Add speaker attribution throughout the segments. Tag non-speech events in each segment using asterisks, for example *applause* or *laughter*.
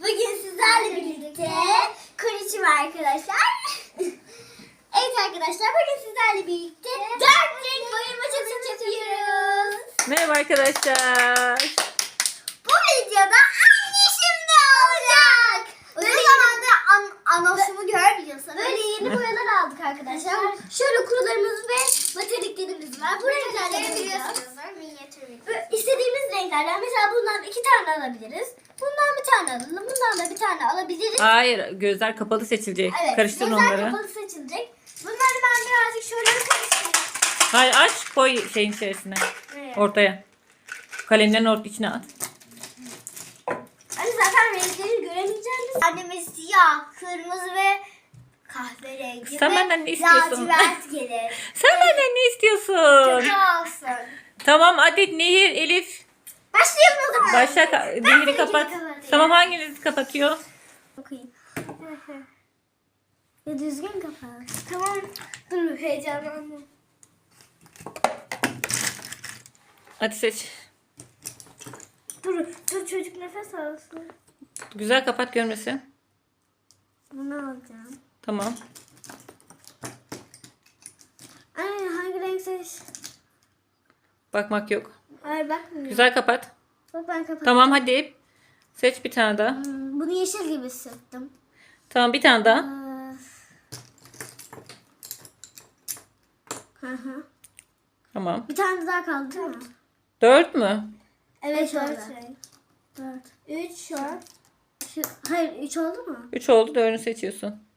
Speaker 1: Bugün sizlerle birlikte konuşum arkadaşlar. *laughs* evet arkadaşlar bugün sizlerle birlikte dört renk boyama challenge yapıyoruz.
Speaker 2: Merhaba arkadaşlar.
Speaker 1: Bu videoda anneşim de olacak. Uzun zamandır an anonsumu görmüyorsanız. Böyle yeni boyalar aldık arkadaşlar. Şöyle kurularımız ve materyallerimiz var. Bu renklerle biliyorsunuz. İstediğimiz renklerden mesela bundan iki tane alabiliriz. Bundan bir tane alalım. Bundan da bir tane alabiliriz.
Speaker 2: Hayır gözler kapalı seçilecek.
Speaker 1: Evet.
Speaker 2: Karıştırın
Speaker 1: gözler
Speaker 2: onları.
Speaker 1: kapalı seçilecek. Bunları ben birazcık şöyle karıştırayım.
Speaker 2: Hayır aç koy şeyin içerisine.
Speaker 1: Evet.
Speaker 2: Ortaya. Kalemlerin ort içine at.
Speaker 1: Hani zaten renkleri göremeyeceğimiz. Anneme siyah, kırmızı ve kahverengi
Speaker 2: Sen
Speaker 1: ve
Speaker 2: benden ne istiyorsun?
Speaker 1: lacivert gelir. *laughs*
Speaker 2: Sen benden ne istiyorsun?
Speaker 1: Kötü olsun.
Speaker 2: Tamam Adet, Nehir, Elif.
Speaker 1: Başlayalım o zaman.
Speaker 2: Başla ka-
Speaker 1: seninkini
Speaker 2: kapat.
Speaker 1: kapatayım.
Speaker 2: Tamam hanginiz kapatıyor?
Speaker 1: Okuyayım. Ya düzgün kapat. Tamam. Dur heyecanlandım.
Speaker 2: Hadi seç.
Speaker 1: Dur, dur çocuk nefes alsın.
Speaker 2: Güzel kapat görmesin. Tamam.
Speaker 1: Ay hangi renk seç?
Speaker 2: Bakmak yok.
Speaker 1: Hayır bakmıyorum.
Speaker 2: Güzel kapat.
Speaker 1: Bak ben kapattım.
Speaker 2: Tamam hadi. Seç bir tane daha.
Speaker 1: Hmm, Bunu yeşil gibi sıktım.
Speaker 2: Tamam bir tane daha.
Speaker 1: Hı hı.
Speaker 2: Tamam.
Speaker 1: Bir tane daha kaldı değil mi?
Speaker 2: Dört mü?
Speaker 1: Evet dört renk. Dört. Üç. Şu, hayır üç oldu mu?
Speaker 2: Üç oldu. Dördünü seçiyorsun.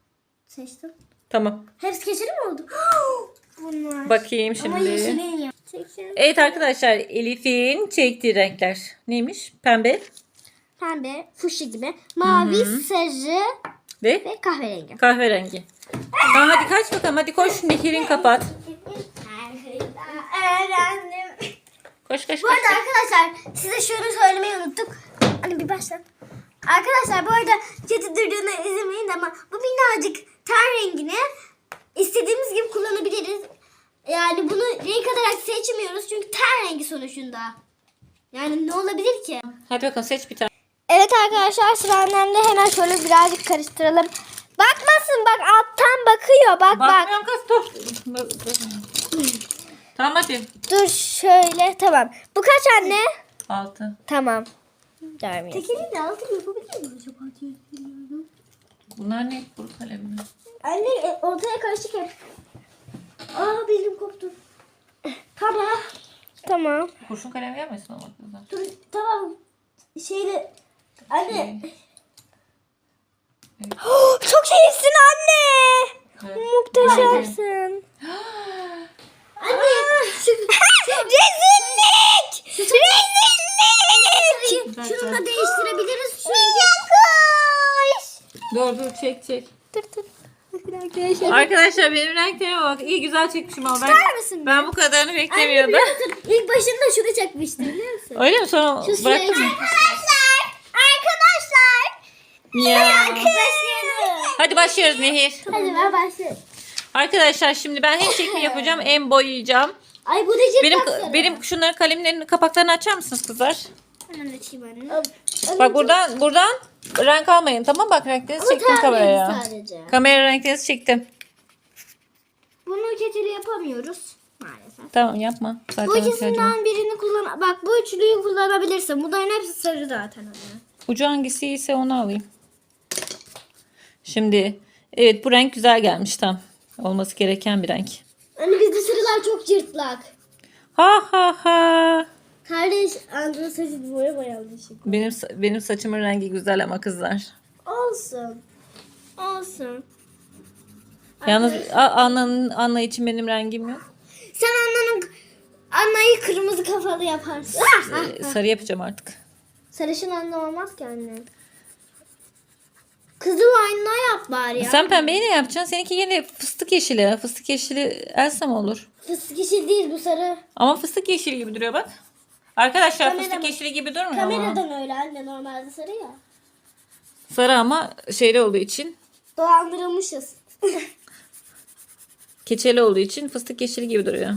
Speaker 1: Seçtim.
Speaker 2: Tamam.
Speaker 1: Hepsi keçeli mi oldu? *gasps* Bunlar.
Speaker 2: Bakayım
Speaker 1: Ama
Speaker 2: şimdi.
Speaker 1: yeşilin ya. Çekil.
Speaker 2: Evet arkadaşlar Elif'in çektiği renkler neymiş? Pembe
Speaker 1: Pembe, fuşi gibi. Mavi, sarı
Speaker 2: ve
Speaker 1: ve kahverengi.
Speaker 2: kahverengi. Tamam hadi kaç bakalım hadi koş Nehir'in kapat.
Speaker 1: Öğrendim.
Speaker 2: Koş koş
Speaker 1: Bu
Speaker 2: koş.
Speaker 1: arada arkadaşlar size şunu söylemeyi unuttuk. Hani bir başlat. Arkadaşlar bu arada kötü durduğuna üzülmeyin de ama bu minnacık ten rengini istediğimiz gibi kullanabiliriz. Yani bunu renk olarak seçmiyoruz çünkü ten rengi sonuçunda. Yani ne olabilir ki?
Speaker 2: Hadi bakalım seç bir tane.
Speaker 1: Evet arkadaşlar sıra annemde hemen şöyle birazcık karıştıralım. Bakmasın bak alttan bakıyor bak bak.
Speaker 2: Bakmıyorum kız dur. Tamam hadi.
Speaker 1: Dur şöyle tamam. Bu kaç anne?
Speaker 2: Altı.
Speaker 1: Tamam. Görmüyorsun. Tekeli de altın yapabilir miyim acaba diye.
Speaker 2: Bunlar ne? Kuru kalem mi?
Speaker 1: Anne e, ortaya karışık hep. Aa benim koptu. Tamam. Tamam.
Speaker 2: Kurşun kalem gelmesin ama kızlar.
Speaker 1: Dur tamam. Şeyle anne.
Speaker 2: Evet. *gasps*
Speaker 1: Çok iyisin anne.
Speaker 2: Evet.
Speaker 1: Muhteşemsin. *gasps* Anne. Şu, *laughs* Rezillik. Rezillik.
Speaker 2: Güzel,
Speaker 1: Şunu da
Speaker 2: güzel.
Speaker 1: değiştirebiliriz. Yakuş.
Speaker 2: Dur çek çek.
Speaker 1: Dur dur. Arkadaşlar.
Speaker 2: Arkadaşlar benim renklerime bak. İyi güzel çekmişim ama ben,
Speaker 1: mısın?
Speaker 2: ben bu kadarını
Speaker 1: Anne
Speaker 2: beklemiyordum.
Speaker 1: biliyor musun? İlk başında şunu çekmiştim biliyor musun?
Speaker 2: Öyle mi? Sonra
Speaker 1: Şu
Speaker 2: bıraktın mı?
Speaker 1: Arkadaşlar. Arkadaşlar.
Speaker 2: Ya.
Speaker 1: Başlayalım.
Speaker 2: Hadi başlıyoruz Nehir.
Speaker 1: Hadi ben başlayayım.
Speaker 2: Arkadaşlar şimdi ben hem çekimi yapacağım hem boyayacağım.
Speaker 1: Ay bu da cep
Speaker 2: Benim benim şunların kalemlerin kapaklarını açar mısınız kızlar?
Speaker 1: Hemen açayım anne.
Speaker 2: Bak buradan buradan renk almayın tamam bak renklerinizi çektim kameraya.
Speaker 1: sadece.
Speaker 2: Kamera renklerinizi çektim.
Speaker 1: Bunu keçeli yapamıyoruz maalesef.
Speaker 2: Tamam yapma. Zaten
Speaker 1: Bu
Speaker 2: ihtiyacım
Speaker 1: ikisinden birini kullan. Bak bu üçlüyü kullanabilirsin. Bunların hepsi sarı zaten anne.
Speaker 2: Ucu hangisi ise onu alayım. Şimdi evet bu renk güzel gelmiş tam. Olması gereken bir renk.
Speaker 1: Anne bizde sarılar çok cırtlak.
Speaker 2: Ha ha ha.
Speaker 1: Kardeş Andra saçı boya boyalı.
Speaker 2: Benim sa- benim saçımın rengi güzel ama kızlar.
Speaker 1: Olsun. Olsun.
Speaker 2: Yalnız A- Anna'nın Anna için benim rengim yok.
Speaker 1: Sen Anna'nın Anna'yı kırmızı kafalı yaparsın.
Speaker 2: Ee, sarı yapacağım artık.
Speaker 1: Sarışın Anna olmaz ki anne. Kızıl Anna yap bari ya.
Speaker 2: Sen pembeyi ne yapacaksın? Seninki yine fıstık yeşili. Fıstık yeşili Elsa mı olur?
Speaker 1: Fıstık yeşil değil bu sarı.
Speaker 2: Ama fıstık yeşili gibi duruyor bak. Arkadaşlar
Speaker 1: Kamera
Speaker 2: fıstık yeşili gibi durmuyor ama.
Speaker 1: Kameradan öyle anne normalde sarı ya.
Speaker 2: Sarı ama şeyli olduğu için,
Speaker 1: Dolandırılmışız. *laughs*
Speaker 2: keçeli olduğu için fıstık yeşili gibi duruyor.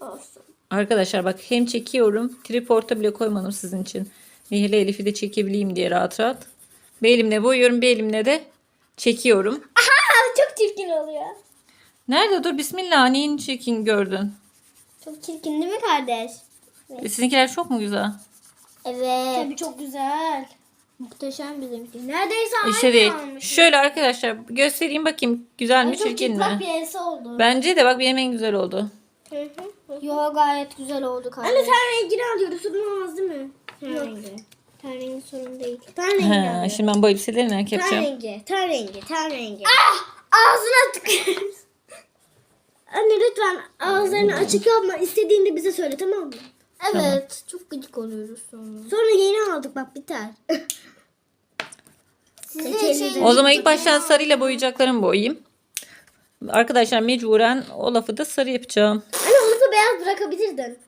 Speaker 1: Olsun.
Speaker 2: Arkadaşlar bak hem çekiyorum. Triporta bile koymadım sizin için. Nehir'le Elif'i de çekebileyim diye rahat rahat. Bir elimle boyuyorum bir elimle de çekiyorum.
Speaker 1: Aa, çok çirkin oluyor.
Speaker 2: Nerede dur bismillah neyin çekin gördün.
Speaker 1: Çok çirkin değil mi kardeş?
Speaker 2: E, Sizinkiler çok mu güzel?
Speaker 1: Evet. Tabii çok güzel. Muhteşem bizimki. Neredeyse aynı
Speaker 2: İşte değil.
Speaker 1: olmuş.
Speaker 2: Şöyle arkadaşlar göstereyim bakayım güzel mi çirkin mi?
Speaker 1: bir elsi oldu.
Speaker 2: Bence de bak benim en güzel oldu.
Speaker 1: Yo gayet güzel oldu kardeş. Anne ten rengini alıyoruz. Sorun olmaz değil mi? Ten rengi. Ten rengi sorun değil. Ten rengi
Speaker 2: Ha, şimdi ben bu elbiseleri ne
Speaker 1: Ten
Speaker 2: yapacağım?
Speaker 1: rengi. Ten rengi. Ten rengi. Ah! Ağzına tıkıyoruz. Anne lütfen ağızlarını açık yapma. İstediğinde bize söyle tamam mı? Evet. Çok gıcık oluyoruz sonra. Sonra yeni aldık bak biter. *laughs* Size şey...
Speaker 2: O zaman ilk baştan sarıyla boyayacaklarımı boyayayım. Arkadaşlar mecburen o lafı da sarı yapacağım.
Speaker 1: Anne onu da beyaz bırakabilirdin.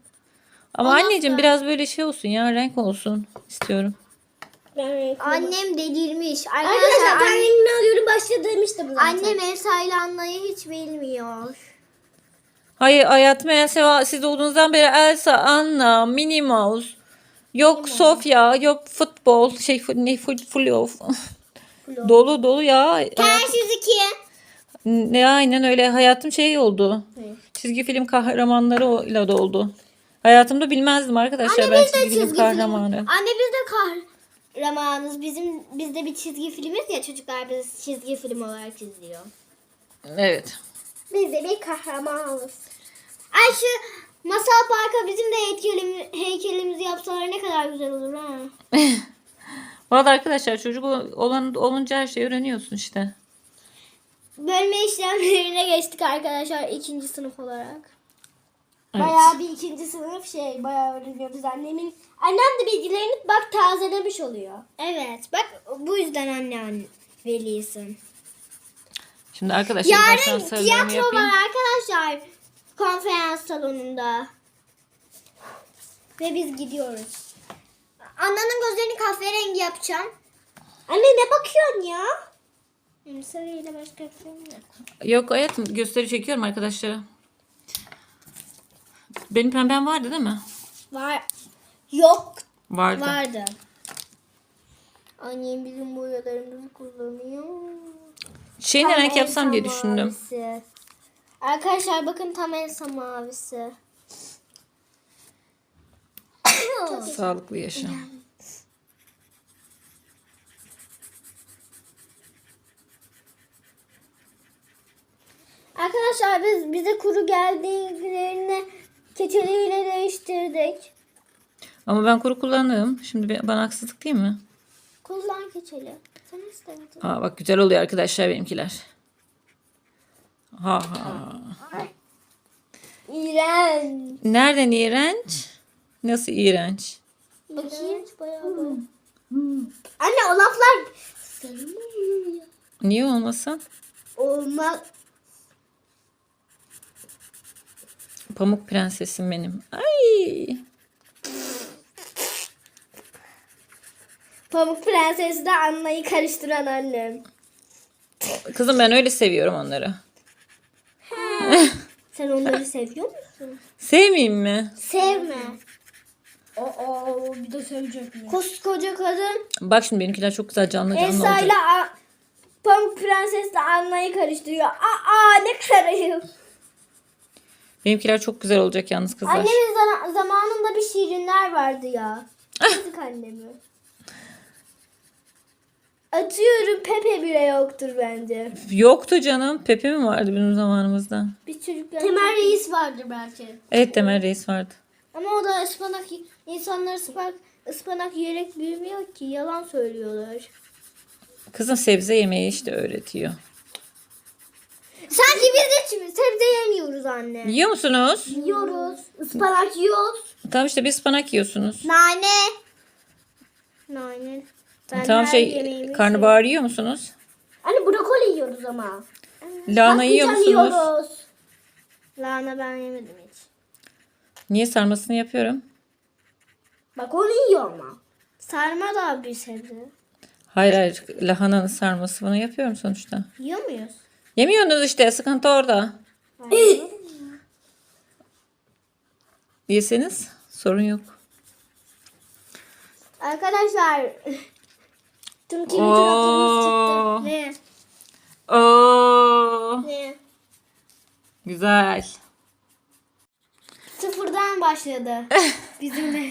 Speaker 2: Ama
Speaker 1: Olmaz
Speaker 2: anneciğim biraz böyle şey olsun ya renk olsun istiyorum.
Speaker 1: Annem delirmiş.
Speaker 3: Arkadaşlar
Speaker 1: Arkadaşlar
Speaker 3: ben
Speaker 1: annem,
Speaker 3: rengini alıyorum başta demiştim zaten.
Speaker 1: annem Elsa ile Anna'yı hiç bilmiyor.
Speaker 2: Hayır hayatım Elsa siz olduğunuzdan beri Elsa, Anna, Minnie Mouse. Yok Sofya, yok futbol, şey ne fut, flo. dolu dolu ya.
Speaker 1: Ters 102.
Speaker 2: Ne aynen öyle hayatım şey oldu. Çizgi film kahramanlarıyla doldu. Hayatımda bilmezdim arkadaşlar
Speaker 1: Anne
Speaker 2: ben
Speaker 1: biz de
Speaker 2: çizgi film
Speaker 1: çizgi
Speaker 2: kahramanı.
Speaker 1: film. Anne biz de kahramanız. Bizim bizde bir çizgi filmiz ya çocuklar biz çizgi film olarak izliyor.
Speaker 2: Evet.
Speaker 1: Biz de bir kahramanız. Ay şu masal parka bizim de heykelimiz, heykelimizi yapsalar ne kadar güzel olur ha. *laughs*
Speaker 2: Valla arkadaşlar çocuk olan, olunca her şeyi öğreniyorsun işte.
Speaker 1: Bölme işlemlerine geçtik arkadaşlar ikinci sınıf olarak.
Speaker 2: Evet.
Speaker 3: Bayağı bir ikinci sınıf şey bayağı öğreniyoruz annemin. Annem de bilgilerini bak tazelemiş oluyor.
Speaker 1: Evet bak bu yüzden anne anne velisin.
Speaker 2: Şimdi arkadaşlar baştan
Speaker 1: Yarın
Speaker 2: sarılarımı
Speaker 1: tiyatro
Speaker 2: yapayım.
Speaker 1: var arkadaşlar konferans salonunda. Ve biz gidiyoruz. Anna'nın gözlerini kahverengi yapacağım.
Speaker 3: Anne ne bakıyorsun ya?
Speaker 1: Sarıyla başka bir şey yok.
Speaker 2: Yok hayatım gösteri çekiyorum arkadaşlara. Benim pembem vardı değil mi?
Speaker 1: Var. Yok
Speaker 2: Vardı.
Speaker 1: vardı. Annem bizim boyalarımızı kullanıyor.
Speaker 2: Şey renk
Speaker 1: Tam
Speaker 2: yapsam diye
Speaker 1: Elsa
Speaker 2: düşündüm.
Speaker 1: mavisi. Arkadaşlar bakın tam Elsa mavisi.
Speaker 2: Sağlıklı yaşa.
Speaker 1: Arkadaşlar biz bize kuru geldiğinde keçeliyle değiştirdik.
Speaker 2: Ama ben kuru kullandım. Şimdi be- bana haksızlık değil mi?
Speaker 1: Kullan keçeli. Sen istemedin.
Speaker 2: Aa bak güzel oluyor arkadaşlar benimkiler. Ha ha.
Speaker 1: İğrenç.
Speaker 2: Nereden iğrenç? Nasıl iğrenç?
Speaker 1: Bakayım. Bayağı böyle.
Speaker 3: Anne o laflar
Speaker 2: Niye olmasın?
Speaker 1: Olmaz.
Speaker 2: Pamuk prensesim benim. Ay.
Speaker 1: Pamuk Prenses'i de Anna'yı karıştıran annem.
Speaker 2: Kızım ben öyle seviyorum onları.
Speaker 1: Sen onları seviyor musun?
Speaker 2: Sevmeyeyim mi?
Speaker 1: Sevme.
Speaker 3: Aa bir de sevecek mi?
Speaker 1: Koskoca kadın
Speaker 2: Bak şimdi benimkiler çok güzel canlı canlı
Speaker 1: ile
Speaker 2: olacak.
Speaker 1: A- Pamuk Prenses'le Anna'yı karıştırıyor. Aa ne kadar ayıp.
Speaker 2: Benimkiler çok güzel olacak yalnız kızlar.
Speaker 1: Annemin zana- zamanında bir şirinler vardı ya. *laughs* Kızık annemi. Atıyorum Pepe bile yoktur bence.
Speaker 2: Yoktu canım. Pepe mi vardı bizim zamanımızda?
Speaker 1: Biz çocuklar...
Speaker 3: Temel Reis vardır belki.
Speaker 2: Evet Temel Reis vardı.
Speaker 1: Ama o da ıspanak... insanlar ıspanak, ıspanak yiyerek büyümüyor ki. Yalan söylüyorlar.
Speaker 2: Kızım sebze yemeyi işte öğretiyor.
Speaker 1: Sanki biz hiç sebze yemiyoruz anne.
Speaker 2: Yiyor musunuz?
Speaker 1: Yiyoruz. Ispanak yiyoruz.
Speaker 2: Tamam işte bir ıspanak yiyorsunuz.
Speaker 1: Nane. Nane. Ben
Speaker 2: tamam
Speaker 1: her
Speaker 2: şey
Speaker 1: yemeğimi
Speaker 2: karnabahar yiyor musunuz?
Speaker 3: Anne brokoli yiyoruz ama.
Speaker 2: Lahana yiyor
Speaker 3: Patlıcan
Speaker 2: musunuz?
Speaker 3: yiyoruz.
Speaker 1: Lahana ben yemedim hiç.
Speaker 2: Niye sarmasını yapıyorum?
Speaker 3: Bak onu yiyor ama.
Speaker 1: Sarma da bir sebze.
Speaker 2: Hayır hayır lahananın sarması bunu yapıyorum sonuçta.
Speaker 1: Yiyor muyuz?
Speaker 2: Yemiyorsunuz işte sıkıntı orada. Yeseniz sorun yok.
Speaker 1: Arkadaşlar. Tüm kirli çoraplarımız
Speaker 2: Oo.
Speaker 1: çıktı. Ne?
Speaker 2: Oo.
Speaker 1: Ne?
Speaker 2: Güzel.
Speaker 1: Sıfırdan başladı. *laughs* Bizim de.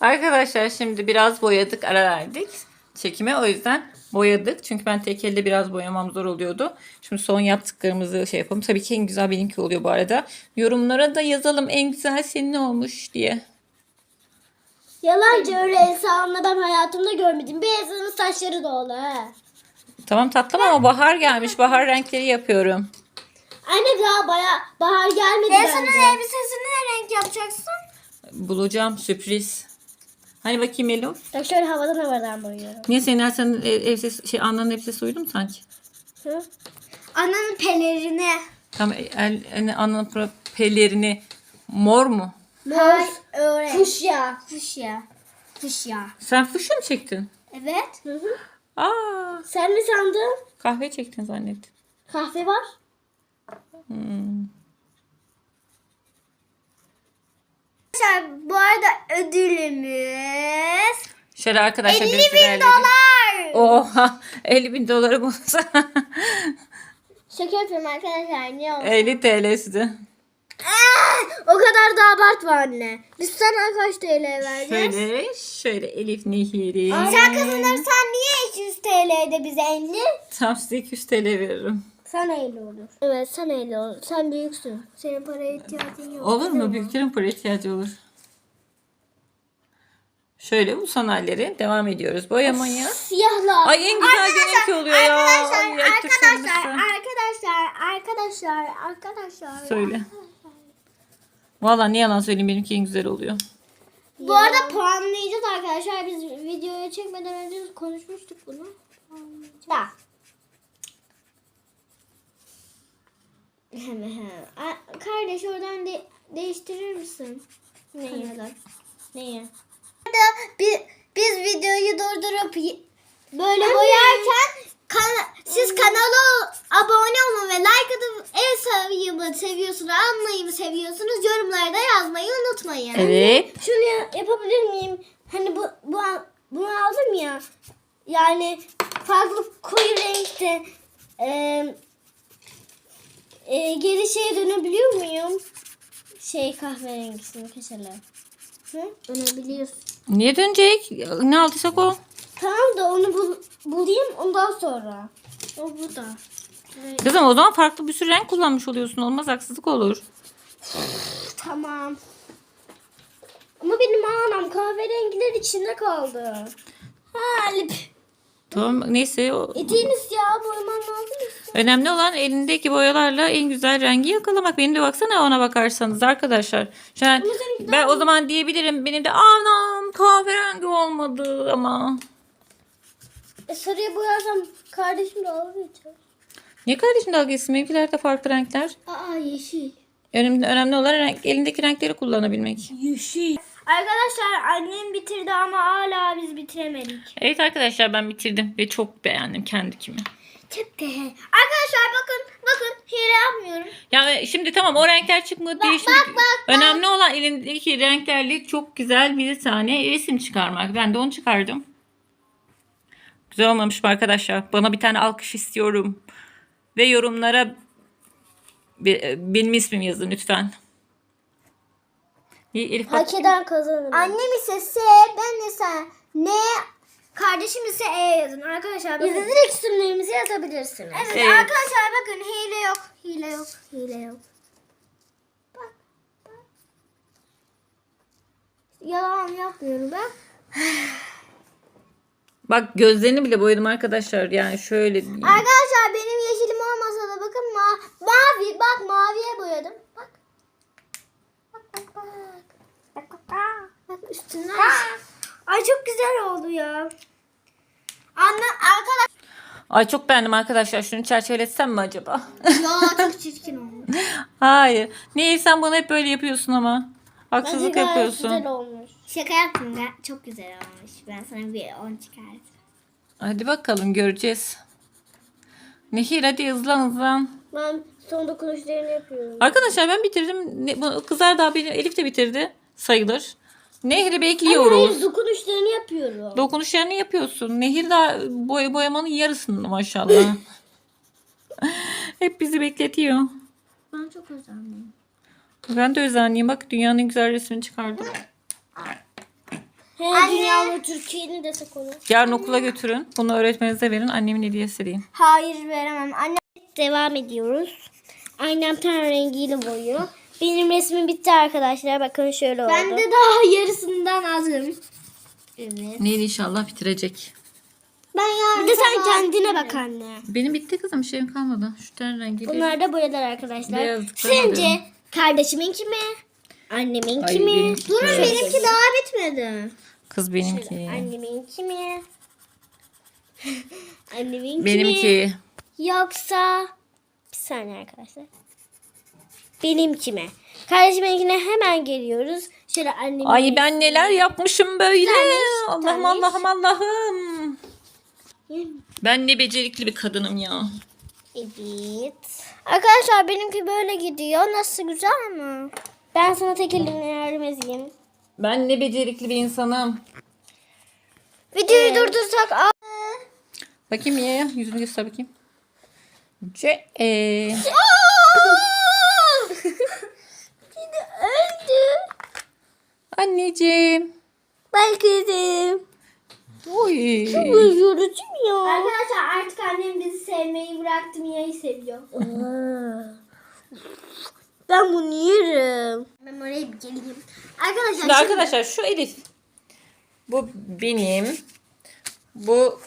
Speaker 2: Arkadaşlar şimdi biraz boyadık ara verdik çekime o yüzden boyadık. Çünkü ben tek elde biraz boyamam zor oluyordu. Şimdi son yaptıklarımızı şey yapalım. Tabii ki en güzel benimki oluyor bu arada. Yorumlara da yazalım en güzel senin olmuş diye.
Speaker 1: Yalancı öyle Elsa'nla ben hayatımda görmedim. Bir Elsa'nın saçları dolu ha.
Speaker 2: Tamam tatlım ama bahar gelmiş. Bahar renkleri yapıyorum.
Speaker 1: Anne daha baya bahar gelmedi
Speaker 3: Elsa'nın
Speaker 1: bence.
Speaker 3: elbisesini ne renk yapacaksın?
Speaker 2: Bulacağım sürpriz. Hani bakayım Elo.
Speaker 1: Bak şöyle havadan havadan boyuyorum.
Speaker 2: Niye senin Elsa'nın e- elbisesi, şey Anna'nın elbisesi uydu mu sanki?
Speaker 1: Hı?
Speaker 3: Annenin pelerini.
Speaker 2: Tamam el, el, Anna'nın pelerini mor mu?
Speaker 3: Hayır, öyle.
Speaker 1: Fuşya.
Speaker 3: Fuşya. Fuşya.
Speaker 2: Sen fuşya mı çektin?
Speaker 3: Evet.
Speaker 1: Hı hı.
Speaker 2: Aa,
Speaker 1: Sen ne sandın?
Speaker 2: kahve çektin zannettim.
Speaker 1: Kahve var.
Speaker 2: Hmm.
Speaker 3: Arkadaşlar bu arada ödülümüz
Speaker 2: Şöyle arkadaşlar
Speaker 3: 50
Speaker 2: birisi
Speaker 3: bin
Speaker 2: verdi.
Speaker 3: dolar.
Speaker 2: Oha 50 bin doları bulsa
Speaker 1: Şaka yapıyorum arkadaşlar. Niye oldu?
Speaker 2: 50 TL'si.
Speaker 1: O kadar da abartma anne. Biz sana kaç TL vereceğiz?
Speaker 2: Şöyle şöyle Elif Nehiri.
Speaker 3: Sen kazanırsan niye 200 TL'de bize 50?
Speaker 2: Tam size 200 TL veririm.
Speaker 1: Sana 50 olur. Evet sana 50 olur. Sen büyüksün. Senin paraya ihtiyacın yok.
Speaker 2: Olur mu? Büyüklerin para ihtiyacı olur. Şöyle bu sanalleri devam ediyoruz. Boyamaya.
Speaker 1: Siyahla.
Speaker 2: Ay en güzel benimki oluyor ya.
Speaker 3: Arkadaşlar,
Speaker 2: yaptık
Speaker 3: arkadaşlar, arkadaşlar, arkadaşlar, arkadaşlar.
Speaker 2: Söyle. Valla ne yalan söyleyeyim benimki en güzel oluyor.
Speaker 1: Bu arada puanlayacağız arkadaşlar. Biz videoya çekmeden önce konuşmuştuk bunu. Da. *laughs* Kardeş oradan de- değiştirir misin? Neyi? *laughs* Neyi?
Speaker 3: Biz, biz videoyu durdurup
Speaker 1: Böyle
Speaker 3: boyarken kana- siz kanala abone olun ve like atıp Elsa'yı mı seviyorsunuz, Anna'yı mı seviyorsunuz yorumlarda yazmayı unutmayın.
Speaker 2: Evet.
Speaker 1: Şunu ya- yapabilir miyim? Hani bu bu bunu aldım ya. Yani farklı koyu renkte e, e, geri şeye dönebiliyor muyum? Şey kahverengisini keselim. Hı? Dönebiliyorsun.
Speaker 2: Niye dönecek? Ne aldıysak o.
Speaker 1: Tamam da onu bul, bulayım ondan sonra. O burada.
Speaker 2: Kızım o zaman farklı bir sürü renk kullanmış oluyorsun. Olmaz haksızlık olur. *sighs*
Speaker 1: Tamam. Ama benim anam kahverengiler içinde kaldı. Ha lip.
Speaker 2: Tamam neyse. O...
Speaker 1: Eteğini siyah boyaman lazım.
Speaker 2: Önemli olan elindeki boyalarla en güzel rengi yakalamak. Benim de baksana ona bakarsanız arkadaşlar. Şu an ben o zaman diyebilirim. Benim de anam kahverengi olmadı ama.
Speaker 1: E, sarıya boyarsam kardeşim de alır geçer.
Speaker 2: Niye kardeşim dalga geçsin? Benimkiler de farklı renkler.
Speaker 1: Aa yeşil.
Speaker 2: Önemli, önemli olan renk, elindeki renkleri kullanabilmek.
Speaker 1: Yeşil. Arkadaşlar annem bitirdi ama hala biz bitiremedik.
Speaker 2: Evet arkadaşlar ben bitirdim ve çok beğendim kendikimi.
Speaker 1: Tepke. Arkadaşlar bakın bakın hile yapmıyorum.
Speaker 2: Yani şimdi tamam o renkler çıkmadı diye şimdi önemli olan elindeki renklerle çok güzel bir tane resim çıkarmak. Ben de onu çıkardım. Güzel olmamış mı arkadaşlar? Bana bir tane alkış istiyorum. Ve yorumlara be- benim ismimi yazın lütfen. İyi, Elif bak.
Speaker 1: Hak eden kazanır.
Speaker 3: Annem ise S, ben ise N, kardeşim ise E yazın. Arkadaşlar bakın.
Speaker 1: İzlediğiniz isimlerimizi yazabilirsiniz.
Speaker 3: Evet,
Speaker 2: Evet.
Speaker 3: arkadaşlar bakın hile yok. Hile yok. Hile yok. Bak. bak. Yalan yapmıyorum ben. *sighs* *sighs* *sighs*
Speaker 2: Bak gözlerini bile boyadım arkadaşlar. Yani şöyle.
Speaker 3: Arkadaşlar benim yeşilim olmasa da bakın ma mavi bak maviye boyadım. Bak. Bak bak bak. Bak bak bak. Bak üstünden.
Speaker 1: Ay çok güzel oldu ya.
Speaker 3: Anne arkadaş.
Speaker 2: Ay çok beğendim arkadaşlar. Şunu çerçeveletsem mi acaba?
Speaker 3: ya çok çirkin olmuş. *laughs*
Speaker 2: Hayır. Niye sen bana hep böyle yapıyorsun ama? Haksızlık
Speaker 1: Bence
Speaker 2: yapıyorsun.
Speaker 1: güzel olmuş.
Speaker 3: Şaka yaptım ya. Çok güzel olmuş. Ben sana bir 10 çıkartırım.
Speaker 2: Hadi bakalım göreceğiz. Nehir hadi hızlan hızlan.
Speaker 1: Ben son dokunuşlarını yapıyorum.
Speaker 2: Arkadaşlar ben bitirdim. Ne, bu kızlar daha benim Elif de bitirdi sayılır. Nehri
Speaker 3: Hayır
Speaker 2: bekliyoruz.
Speaker 3: dokunuşlarını yapıyorum.
Speaker 2: Dokunuşlarını yapıyorsun. Nehir daha boya boyamanın yarısında maşallah. *laughs* Hep bizi bekletiyor.
Speaker 1: Ben çok özendim.
Speaker 2: Ben de özenliyim. Bak dünyanın en güzel resmini çıkardım.
Speaker 3: He dünyalı Türkiye'nin desek onu.
Speaker 2: Yarın okula götürün. Bunu öğretmenize verin. Annemin hediyesi deyin.
Speaker 3: Hayır veremem. Anne devam ediyoruz. Annem ten rengiyle boyuyor. Benim resmim bitti arkadaşlar. Bakın şöyle oldu.
Speaker 1: Ben de daha yarısından azım. Evet.
Speaker 2: Nehir inşallah bitirecek.
Speaker 1: Ben yarın
Speaker 3: Bir de sen
Speaker 1: sabah-
Speaker 3: kendine bak anne.
Speaker 2: Benim bitti kızım. Bir şeyim kalmadı. Şu ten rengi.
Speaker 3: Bunlar da boyalar arkadaşlar.
Speaker 2: Beyazlıklarını
Speaker 3: Sence
Speaker 2: alıyorum.
Speaker 3: kardeşiminki mi? Anneminki
Speaker 2: Ay,
Speaker 3: mi?
Speaker 2: benimki
Speaker 3: Durun benimki daha bitmedi.
Speaker 2: Kız benimki.
Speaker 3: Anneminki mi? *laughs* Anneminki mi?
Speaker 2: Benimki.
Speaker 3: Yoksa bir saniye arkadaşlar. Benimki mi? Kardeşiminkine hemen geliyoruz. Şöyle annemin
Speaker 2: Ay ben neler yapmışım böyle.
Speaker 3: Güzelmiş,
Speaker 2: Allah'ım
Speaker 3: güzelmiş.
Speaker 2: Allah'ım Allah'ım. Ben ne becerikli bir kadınım ya.
Speaker 3: Evet. Arkadaşlar benimki böyle gidiyor. Nasıl güzel mi? Ben sana tek elimle yardım edeyim.
Speaker 2: Ben ne becerikli bir insanım.
Speaker 3: Videoyu durdursak al.
Speaker 2: Bakayım ya. Yüzünü göster bakayım. Ce e. *laughs*
Speaker 3: Yine öldü.
Speaker 2: Anneciğim.
Speaker 3: Belki de.
Speaker 2: Oy.
Speaker 3: Yorucu ya.
Speaker 1: Arkadaşlar artık annem bizi sevmeyi bıraktı. Mia'yı seviyor.
Speaker 3: Ben bunu yerim.
Speaker 1: Ben oraya bir geleyim. Arkadaşlar
Speaker 2: Şimdi arkadaşlar şu Elif. Bu benim. Bu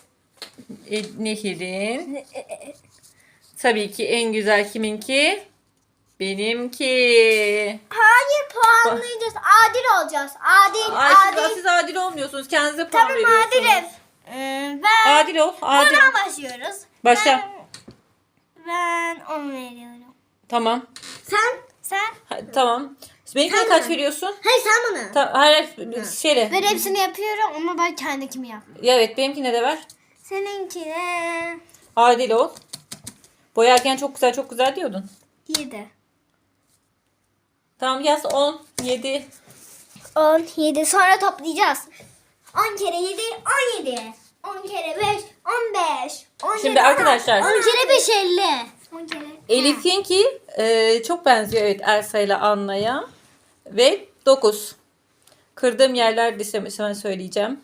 Speaker 2: e, Nehir'in. Tabii ki en güzel kiminki? Benimki.
Speaker 1: Hayır puanlayacağız. Adil olacağız. Adil,
Speaker 2: Ay
Speaker 1: adil.
Speaker 2: siz adil olmuyorsunuz. Kendinize puan
Speaker 1: Tamam
Speaker 2: veriyorsunuz.
Speaker 1: adilim. Ee, ben
Speaker 2: Adil ol. Adil.
Speaker 1: buradan başlıyoruz.
Speaker 2: Başla.
Speaker 1: Ben 10 veriyorum.
Speaker 2: Tamam.
Speaker 1: Sen? Sen?
Speaker 2: Ha, tamam. Benimkine
Speaker 1: Sen
Speaker 2: kaç
Speaker 1: mi?
Speaker 2: veriyorsun?
Speaker 1: Hayır sen bana.
Speaker 2: Ta, hayır, şeyle.
Speaker 1: Ben hepsini yapıyorum ama ben kendikimi yap.
Speaker 2: Ya evet benimkine de ver.
Speaker 1: Seninki de
Speaker 2: Adil ol. Boyarken çok güzel çok güzel diyordun.
Speaker 1: 7.
Speaker 2: Tamam yaz 10, 7.
Speaker 3: 10, 7.
Speaker 1: Sonra toplayacağız. 10 kere 7, 17. 10 kere 5, 15. 10
Speaker 2: Şimdi
Speaker 1: kere
Speaker 2: arkadaşlar
Speaker 1: 10 kere 5, 50. 10 kere.
Speaker 2: Elif'inki e, çok benziyor evet Elsa ile Anna'ya. Ve 9. Kırdığım yerler de sana söyleyeceğim.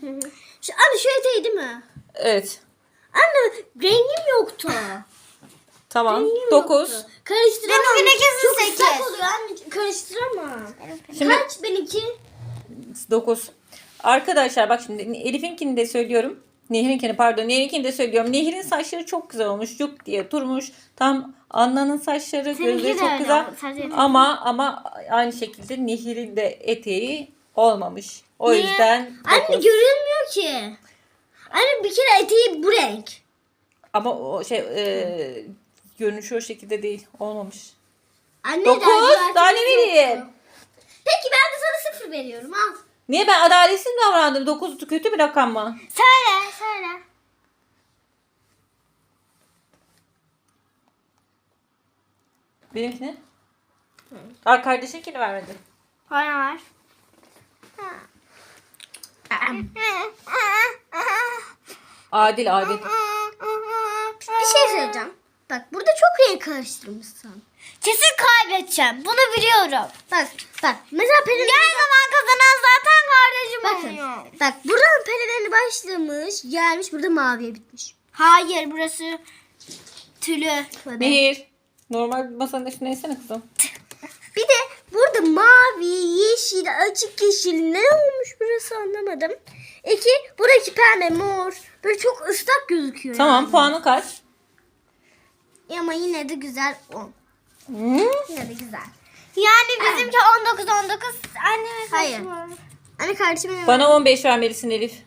Speaker 1: Şu, anne şu eteği değil mi?
Speaker 2: Evet.
Speaker 1: Anne rengim yoktu.
Speaker 2: Tamam. 9.
Speaker 1: Karıştıramam. Benimki kesin 8.
Speaker 3: ıslak
Speaker 1: oluyor anne. Karıştıramam.
Speaker 2: Şimdi
Speaker 1: Kaç benimki?
Speaker 2: 9. Arkadaşlar bak şimdi Elif'inkini de söylüyorum. Nehir'inkini pardon. Nehir'inkini de söylüyorum. Nehir'in saçları çok güzel olmuş. Cuk diye durmuş. Tam Anna'nın saçları
Speaker 1: Seninki
Speaker 2: gözleri
Speaker 1: de
Speaker 2: çok
Speaker 1: öyle
Speaker 2: güzel.
Speaker 1: sadece eteği.
Speaker 2: Ama ama aynı şekilde Nehir'in de eteği olmamış. O
Speaker 1: Niye?
Speaker 2: yüzden
Speaker 1: Anne
Speaker 2: dokuz.
Speaker 1: görünmüyor ki. Anne bir kere eteği bu renk.
Speaker 2: Ama o şey e, görünüşü o şekilde değil. Olmamış.
Speaker 1: Anne
Speaker 2: 9.
Speaker 1: lacivertimiz
Speaker 2: Daha ne vereyim?
Speaker 1: Peki ben de sana sıfır veriyorum al.
Speaker 2: Niye ben adaletsiz davrandım? 9 kötü bir rakam mı?
Speaker 1: Söyle söyle.
Speaker 2: Benimkini? Aa kardeşinkini vermedin.
Speaker 1: Bana var.
Speaker 2: Adil adil.
Speaker 1: Bir şey söyleyeceğim. Bak burada çok renk karıştırmışsın. Kesin kaybedeceğim. Bunu biliyorum. Bak bak. Mesela Pelin... Gel zaman kazanan zaten kardeşim oluyor. Bak buradan Pelin'in başlamış. Gelmiş burada maviye bitmiş. Hayır burası tülü.
Speaker 2: Nehir. Normal bir masanın üstüne insene kızım. *laughs*
Speaker 1: Bir de burada mavi, yeşil, açık yeşil ne olmuş burası anlamadım. İki, buradaki pembe, mor. Böyle çok ıslak gözüküyor.
Speaker 2: Tamam puanı kaç?
Speaker 1: yani. Ama yine de güzel 10.
Speaker 2: Hmm?
Speaker 1: Yine de güzel. Yani bizimki 19 19 anneme Hayır. Anne kardeşime
Speaker 2: Bana 15 vermelisin Elif.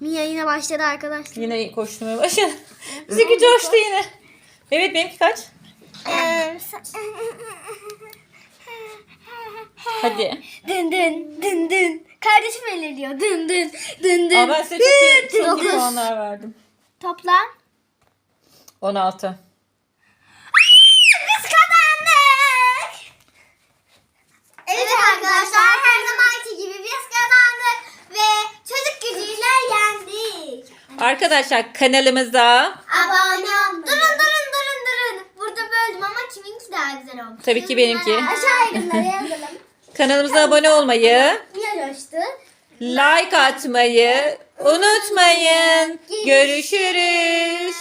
Speaker 1: Mia yine başladı arkadaşlar.
Speaker 2: Yine koşturmaya başladı. *laughs* Bizimki coştu yine. Evet benimki kaç?
Speaker 1: Ee,
Speaker 2: Hadi.
Speaker 1: dın dın dın dın. Kardeşim belirliyor. Dın dın dın dın.
Speaker 2: Ama ben size çok iyi, çok iyi
Speaker 1: Dokuz.
Speaker 2: puanlar verdim.
Speaker 1: Topla.
Speaker 2: 16.
Speaker 1: Biz kazandık.
Speaker 3: Evet arkadaşlar her zamanki gibi biz kazandık ve çocuk gücüyle yendik.
Speaker 2: Arkadaşlar kanalımıza
Speaker 3: Abone olun. Durun durun durun durun. Burada böldüm ama kiminki daha güzel olmuş.
Speaker 2: Tabii ki benimki.
Speaker 3: Aşağı yorumlara yazalım.
Speaker 2: kanalımıza abone olmayı,
Speaker 3: Niye coştu?
Speaker 2: like atmayı unutmayın. Görüşürüz.